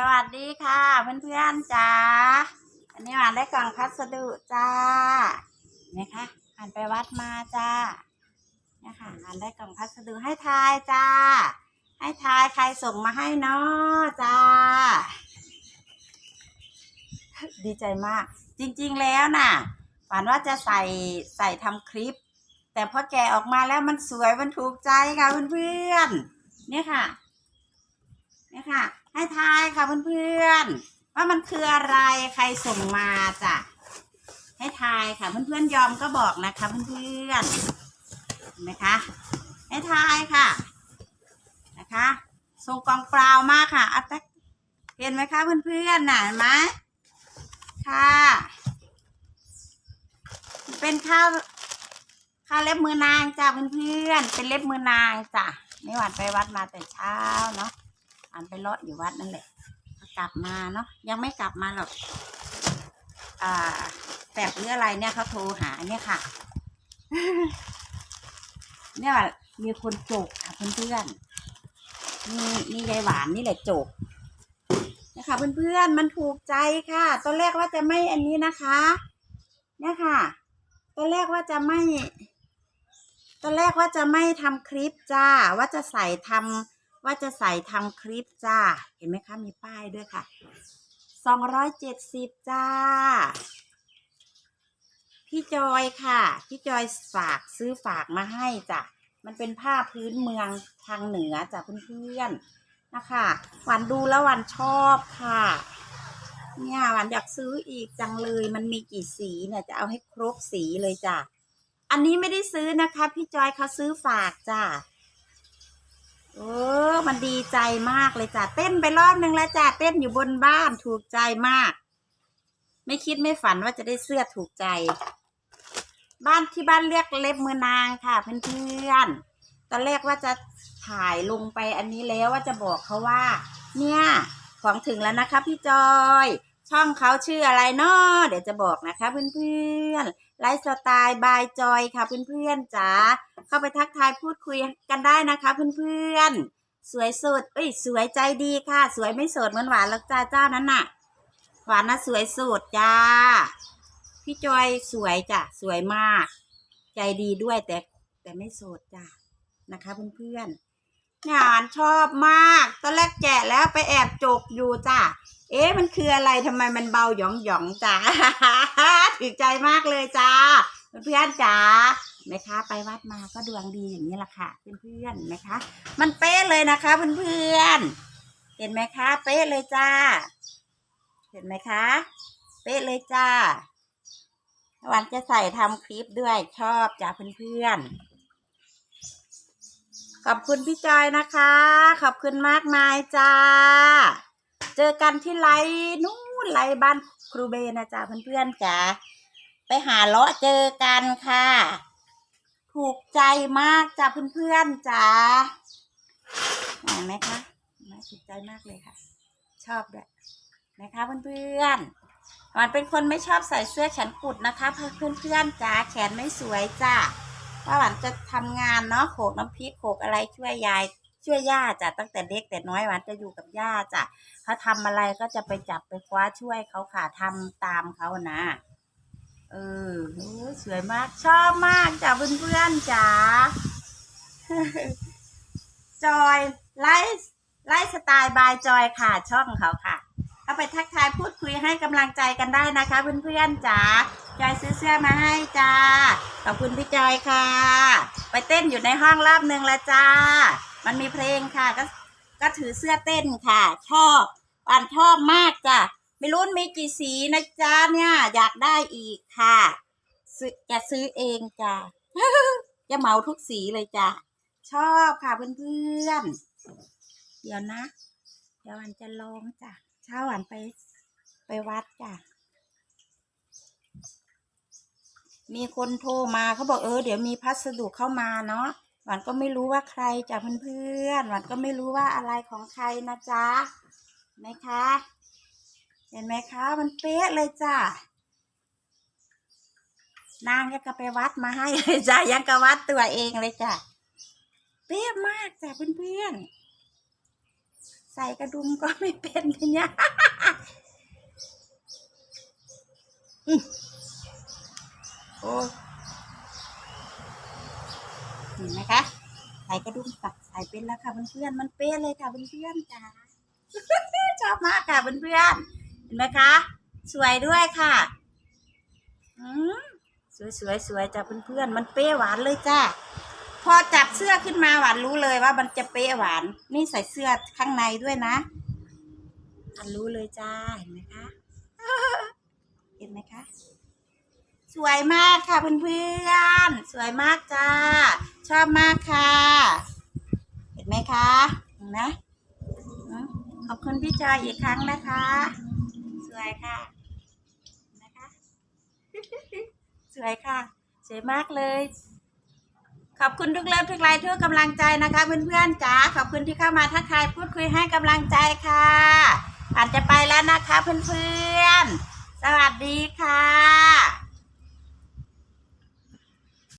สวัสดีค่ะเพื่อนๆจ้าอันนี้หวานได้กล่องพัสดุจ้าเนี่ยค่ะอ่านไปวัดมาจ้าเนี่ยค่ะอ่านได้กล่องพัสดุให้ทายจ้า ให้ทายใครส่งมาให้เนาะจ้า ดีใจมาก จริงๆแล้วน่ะหวานว่าจะใส่ใส่ทำคลิป แต่พอแกะออกมาแล้วมันสวยมันถูกใจค่ะเพื่อนๆเนี่ยค่ะเนี่ยค่ะ ให้ทายค่ะเพื่อนๆว่ามันคืออะไรใครส่งมาจ้ะให้ทายค่ะเพื่อนๆยอมก็บอกนะคะเพื่อนๆเห็นไหมคะให้ทายค่ะนะคะส่งกองเปล่ามากค่ะอัตเห็นไหมคะเพื่อนๆน่ะเห็นไหมค่ะเป็นข้าวข้าวเล็บมือนางจ้ะเพื่อนๆเป็นเล็บมือนางจ้ะไม่หวานไปวัดมาแต่เช้าเนาะ อันไปเลาะอยู่วัดนั่นแหละ กลับมาเนาะยังไม่กลับมาหรอกอ่าแบบหรืออะไรเนี่ยเขาโทรหาเนี่ยค่ะ เนี่ยมีคนโจกค่ะเพื่อนๆนี่นี่ยายหวานนี่แหละโจกเนี่ยค่ะเพื่อนๆมันถูกใจค่ะ ตอนแรกว่าจะไม่อันนี้นะคะ เนี่ยค่ะ ตอนแรกว่าจะไม่ ตอนแรกว่าจะไม่ทำคลิปจ้าว่าจะใส่ทำ ว่าจะใส่ทำคลิปจ้า เห็นไหมคะ มีป้ายด้วยค่ะสองร้อยเจ็ดสิบจ้า พี่จอยค่ะ พี่จอยฝากซื้อฝากมาให้จ้ะ มันเป็นผ้าพื้นเมืองทางเหนือจ้ะเพื่อนๆนะคะหวานดูแล้วหวานชอบค่ะเนี่ยหวานอยากซื้ออีกจังเลย มันมีกี่สีเนี่ยจะเอาให้ครบสีเลยจ้ะ อันนี้ไม่ได้ซื้อนะคะ พี่จอยเขาซื้อฝากจ้ะ เออ มันดีใจมากเลยจ้ะเต้นไปรอบนึงแล้วจ้ะเต้นอยู่บนบ้านถูกใจมาก ไม่คิดไม่ฝันว่าจะได้เสื้อถูกใจ บ้านที่บ้านเรียกเล็บมือนางค่ะเพื่อนๆตอนแรกว่าจะถ่ายลงไปอันนี้แล้วว่าจะบอกเขาว่า เนี่ยของถึงแล้วนะคะพี่จอย ช่องเขาชื่ออะไรเนาะเดี๋ยวจะบอกนะคะเพื่อนๆไลฟ์สไตล์บายจอยค่ะเพื่อนๆจ๋าเข้าไปทักทายพูดคุยกันได้นะคะเพื่อนๆสวยสดเอ้ยสวยใจดีค่ะ สวยไม่โสดเหมือนหวานหรอกจ้าเจ้านั้นน่ะ หวานนะสวยสดจ้า พี่จอยสวยจ้ะสวยมาก ใจดีด้วยแต่แต่ไม่โสดจ้ะนะคะเพื่อนๆ งานชอบมาก ตอนแรกแกะแล้วไปแอบจกอยู่จ้ะ เอ๊ะมันคืออะไรทำไมมันเบาหยองหยองจ้าถึกใจมากเลยจ้าเพื่อนจ๋าเห็นไหมคะไปวัดมาก็ดวงดีอย่างนี้แหละค่ะเพื่อนๆเห็นไหมคะ มันเป๊ะเลยนะคะเพื่อนๆเห็นไหมคะเป๊ะเลยจ้า เห็นไหมคะ เป๊ะเลยจ้าวันจะใส่ทำคลิปด้วยชอบจ้าเพื่อนๆ ขอบคุณพี่จอยนะคะ ขอบคุณมากมายจ้า เจอกันที่ไลนู่นไลบ้านครูเบนะจ๊ะเพื่อนๆจ๋าไปหาเลาะเจอกันค่ะ ถูกใจมากจ้ะเพื่อนๆจ๋าเห็นไหมคะนไหมถูกใจมากเลยค่ะ ชอบด้วยนะคะเพื่อนๆหวานเป็นคนไม่ชอบใส่เสื้อแขนกุดนะคะเพื่อนๆจ๋าแขนไม่สวยจ้ะ ว่าหวานจะทำงานเนาะโขกน้ำพริกโขกอะไรช่วยยายช่วยย่าจ้ะตั้งแต่เด็กแต่น้อยหวานจะอยู่กับย่าจ้ะเขาทำอะไรก็จะไปจับไปคว้าช่วยเขาค่ะทำตามเขานะเออสวยมากชอบมากจ้ะเพื่อนๆจ๋าจอยไลฟ์ไลฟ์สไตล์บายจอยค่ะช่องเขาค่ะเข้าไปทักทายพูดคุยให้กำลังใจกันได้นะคะเพื่อนๆจ๋า จอยซื้อเสื้อมาให้จ้า ขอบคุณพี่จอยค่ะ ไปเต้นอยู่ในห้องรอบนึงแล้วจ้า มันมีเพลงค่ะ ก็ก็ถือเสื้อเต้นค่ะ ชอบอ่านชอบมากจ้ะไม่รู้มีกี่สีนะจ๊ะเนี่ย อยากได้อีกค่ะจะซื้อเองจ้ะจะเหมาทุกสีเลยจ้ะชอบค่ะเพื่อนๆเดี๋ยวนะเดี๋ยววันจะลองจ้ะเช้าวันไปไปวัดจ้ะ มีคนโทรมาเขาบอกเออเดี๋ยวมีพัสดุเข้ามาเนาะหวันก็ไม่รู้ว่าใครจ้ะเพื่อนๆหวันก็ไม่รู้ว่าอะไรของใครนะจ๊ะไหมคะ เห็นไหมคะ มันเป๊ะเลยจ้ะนางยังก็ไปวัดมาให้เลยจ้ะยังก็วัดตัวเองเลยจ้ะเป๊ะมากจ้ะเพื่อนๆใส่กระดุมก็ไม่เป็นเนี่ย โอ้เห็นไหมคะใส่กระดุมตักใส่เป็นแล้วค่ะเพื่อนๆมันเป๊ะเลยค่ะเพื่อนๆจ้าชอบมากค่ะเพื่อนๆเห็นไหมคะสวยด้วยค่ะอืมสวยสวยสวยจ้าเพื่อนๆมันเป๊ะหวานเลยจ้าพอจับเสื้อขึ้นมาหวานรู้เลยว่ามันจะเป๊ะหวาน นี่ใส่เสื้อข้างในด้วยนะอันรู้เลยจ้าเห็นไหมคะเห็นไหมคะ สวยมากค่ะเพื่อนๆ สวยมากจ้า ชอบมากค่ะ เห็นไหมคะเห็นไหมขอบคุณพี่จอยอีกครั้งนะคะ สวยค่ะเห็นไหมคะ สวยค่ะ สวยมากเลย ขอบคุณทุกเลิฟทุกไลค์ทุกกำลังใจนะคะเพื่อนๆจ๋าขอบคุณที่เข้ามาทักทายพูดคุยให้กำลังใจค่ะอาจจะไปแล้วนะคะเพื่อนๆ สวัสดีค่ะ